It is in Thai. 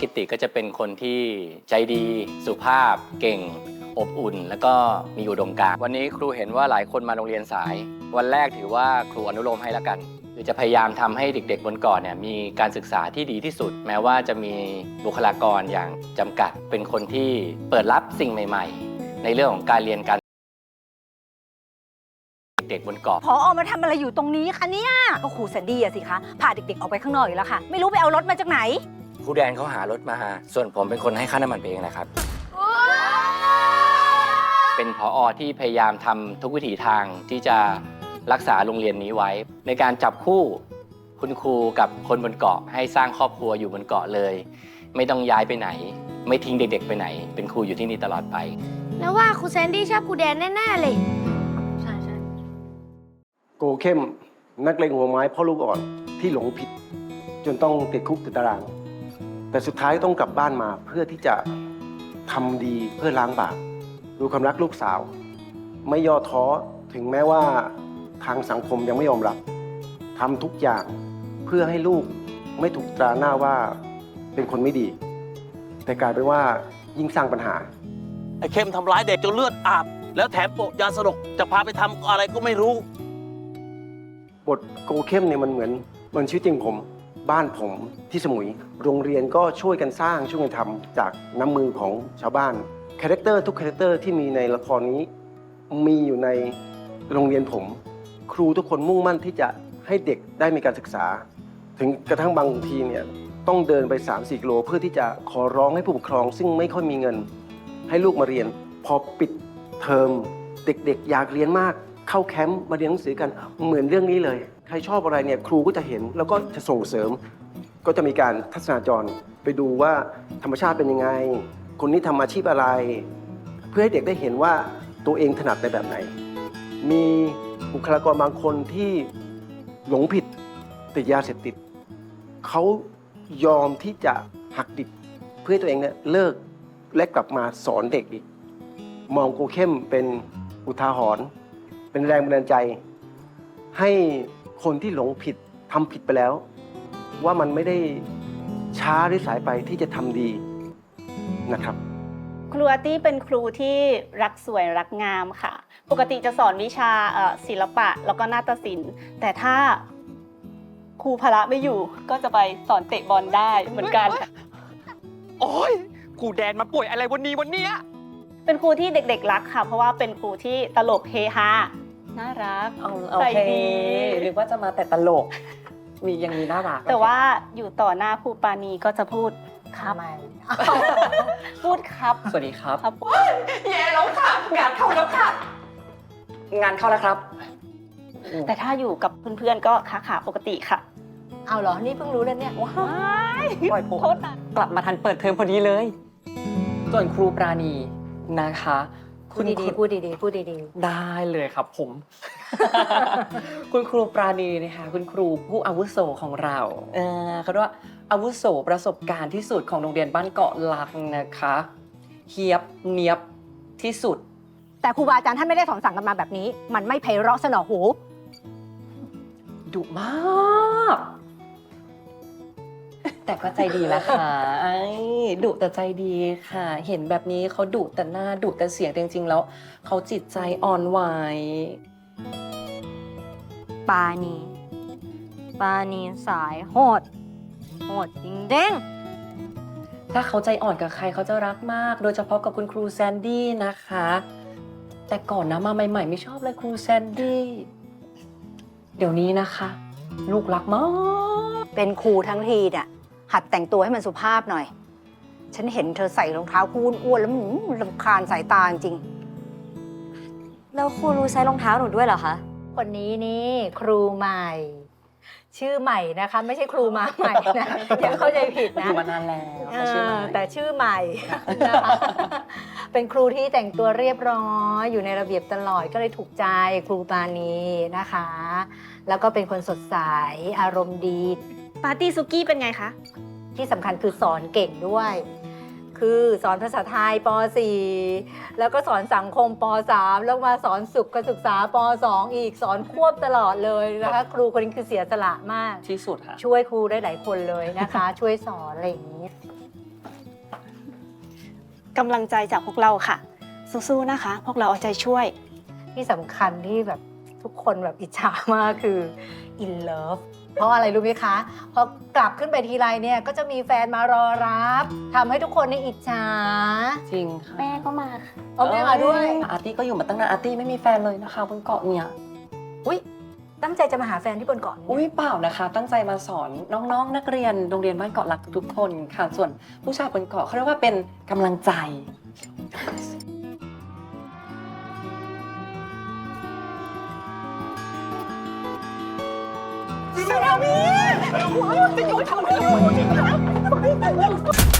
กิติก็จะเป็นคนที่ใจดีสุภาพเก่ง อบอุ่น แล้วก็มีอุดมการณ์วันนี้ครูเห็นว่าหลายคนมาโรงเรียนสาย วันแรกถือว่าครูอนุโลมให้ละกันคือจะพยายามทำให้เด็ก ๆ บนเก่อนเนี่ยมีการศึกษาที่ดีที่สุด แม้ว่าจะมีบุคลากรอย่างจำกัด เป็นคนที่เปิดรับสิ่งใหม่ ๆ ในเรื่องของการเรียนการเด็กบนเกาะพอออกมาทำอะไรอยู่ตรงนี้คะเนี่ย ก็ครูแซนดี้อะสิคะ พาเด็กๆออกไปข้างนอกอีกแล้วค่ะ ไม่รู้ไปเอารถมาจากไหน ครูแดนเขาหารถมา ส่วนผมเป็นคนให้ค่าน้ำมันไปเองนะครับ เป็นพออที่พยายามทำทุกวิถีทางที่จะรักษาโรงเรียนนี้ไว้ ในการจับคู่คุณครูกับคนบนเกาะให้สร้างครอบครัวอยู่บนเกาะเลย ไม่ต้องย้ายไปไหน ไม่ทิ้งเด็ก ๆ ไปไหน เป็นครูอยู่ที่นี่ตลอดไป แล้วว่าครูแซนดี้ชอบครูแดนแน่ๆเลย ใช่ใช่โกเข้ม นักเลงหัวไม้พ่อลูกอ่อนที่หลงผิด จนต้องติดคุกติดตาราง แต่สุดท้ายต้องกลับบ้านมาเพื่อที่จะทำดีเพื่อล้างบาปดูความรักลูกสาว ไม่ย่อท้อถึงแม้ว่าทางสังคมยังไม่ยอมรับทำทุกอย่างเพื่อให้ลูกไม่ถูกตราหน้าว่าเป็นคนไม่ดี แต่กลายเป็นว่ายิ่งสร้างปัญหา ไอ้เข้มทำร้ายเด็กจนเลือดอาบ แล้วแถมโปะยาสลบจะพาไปทำอะไรก็ไม่รู้ บทโกเข้มเนี่ยมันเหมือนเหมันชีวิตจริงผม บ้านผมที่สมุย โรงเรียนก็ช่วยกันสร้างช่วยกันทำจากน้ำมือของชาวบ้านคาแรคเตอร์ทุกคาแรคเตอร์ที่มีในละครนี้ มีอยู่ในโรงเรียนผม ครูทุกคนมุ่งมั่นที่จะให้เด็กได้มีการศึกษา ถึงกระทั่งบางทีเนี่ยต้องเดินไป 3-4กิโลเพื่อที่จะขอร้องให้ผู้ปกครอง ซึ่งไม่ค่อยมีเงิน ให้ลูกมาเรียน พอปิดเทอมเด็กๆ อยากเรียนมาก เข้าแคมป์มาเรียนหนังสือกันเหมือนเรื่องนี้เลย ใครชอบอะไรเนี่ยครูก็จะเห็นแล้วก็จะส่งเสริม ก็จะมีการทัศนาจรไปดูว่าธรรมชาติเป็นยังไง คนนี้ทำอาชีพอะไร เพื่อให้เด็กได้เห็นว่าตัวเองถนัดในแบบไหน มีบุคลากรบางคนที่หลงผิดติดยาเสพติดเขายอมที่จะหักดิบเพื่อตัวเองเนี่ยเลิกและกลับมาสอนเด็กอีก มองโกเข้มเป็นอุทาหรณ์ เป็นแรงบันดาลใจ ให้คนที่หลงผิดทำผิดไปแล้ว ว่ามันไม่ได้ช้าหรือสายไปที่จะทำดีนะครับ ครูอาร์ตี้เป็นครูที่รักสวยรักงามค่ะ ปกติจะสอนวิชาเอ่อศิลปะแล้วก็นาฏศิลป์ แต่ถ้าครูพละไม่อยู่ก็จะไปสอนเตะบอลได้เหมือนกัน โอ้ยครูแดนมาป่วยอะไรวันนี้วันเนี้ยเป็นครูที่เด็กๆรักค่ะ เพราะว่าเป็นครูที่ตลกเฮฮา น่ารัก เอาโอใจเคดี หรือว่าจะมาแต่ตลก มียังมีน่ารักแต่ว่าอยู่ต่อหน้าครูปานีก็จะพูดครับพูดครับสวัสดีครับ ครับ แย่แล้วค่ะงานเข้าแล้วค่ะ งานเข้าแล้วครับแต่ถ้าอยู่กับเพื่อนๆก็ขาขาปกติค่ะเอาเหรอ นี่เพิ่งรู้เลยเนี่ย ว้าวปล่อยผมโทษนะ กลับมาทันเปิดเทอมพอดีเลย ส่วนครูปราณีนะคะ พูดดีๆ พูดดีๆ พูดดีได้เลยครับผม คุณครูปราณีนะคะคุณครูผู้อาวุโสของเราเออเขาเรียกว่าอาวุโสประสบการณ์ที่สุดของโรงเรียนบ้านเกาะลักนะคะเฮียบเนียบที่สุด ๆ แต่ครูบาอาจารย์ท่านไม่ได้สอนสั่งกันมาแบบนี้ มันไม่ไพเราะสนอหู ดุมาก แต่ก็ใจดีนะคะไอ้ดุแต่ใจดีค่ะ เห็นแบบนี้เขาดุแต่หน้าดุแต่เสียงแต่จริงๆ แล้วเขาจิตใจอ่อนไหวปานี ปานีสายโหด โหดจริงเด้งถ้าเขาใจอ่อนกับใครเขาจะรักมาก โดยเฉพาะกับคุณครูแซนดี้นะคะ แต่ก่อนนะมาใหม่ๆ ไม่ชอบเลยครูแซนดี้เดี๋ยวนี้นะคะ ลูกรักมาก เป็นครูทั้งทีน่ะ หัดแต่งตัวให้มันสุภาพหน่อย ฉันเห็นเธอใส่รองเท้าคู่อ้วนๆแล้วมันลำคาญสายตาจริง แล้วครูรู้ใช้รองเท้าหนูด้วยเหรอคะ คนนี้นี่ครูใหม่ ชื่อใหม่นะคะ ไม่ใช่ครูมาใหม่นะอย่าเข้าใจผิดอนะยู่มานานแล้วเอเขาชื่ออไม้แต่ชื่อใหม่นะคะเป็นครูที่แต่งตัวเรียบร้อย อยู่ในระเบียบตลอดก็เลยถูกใจครูปานีนะคะ แล้วก็เป็นคนสดใสอารมณ์ดี ปาร์ตี้ซุกี้เป็นไงคะ ที่สำคัญคือสอนเก่งด้วย คือสอนภาษาไทยป .4 แล้วก็สอนสังคมป .3 แล้วมาสอนสุขศึกษาป .2 อีกสอนควบตลอดเลยนะคะ ครูคนนี้คือเสียสละมาก ที่สุดค่ะ ช่วยครูได้หลายคนเลยนะคะ ช่วยสอนอะไรอย่างนี้ กำลังใจจากพวกเราค่ะ สู้ๆนะคะ พวกเราเอาใจช่วย ที่สำคัญที่แบบทุกคนแบบอิจฉามากคือ in love เพราะอะไรรู้ไหมคะ พอกลับขึ้นไปทีไรเนี่ยก็จะมีแฟนมารอรับทำให้ทุกคนในยอิจฉาจริงค่ะแม่ก็มาค่ะเอาแม่มาด้วย อาร์ตี้ก็อยู่มาตั้งนานอาร์ตี้ไม่มีแฟนเลยนะคะบนเกาะเนี่ย อุ้ยตั้งใจจะมาหาแฟนที่บนเกาะนี่อุ้ยเปล่านะคะ ตั้งใจมาสอนน้องๆนักเรียนโรงเรียนบ้านเกาะหลักทุกๆคนค่ะ ส่วนผู้ชายบนเกาะเขาเรียกว่าเป็นกำลังใจ นามิหัวจะอยู่ทางไหนอยู่ที่ไหน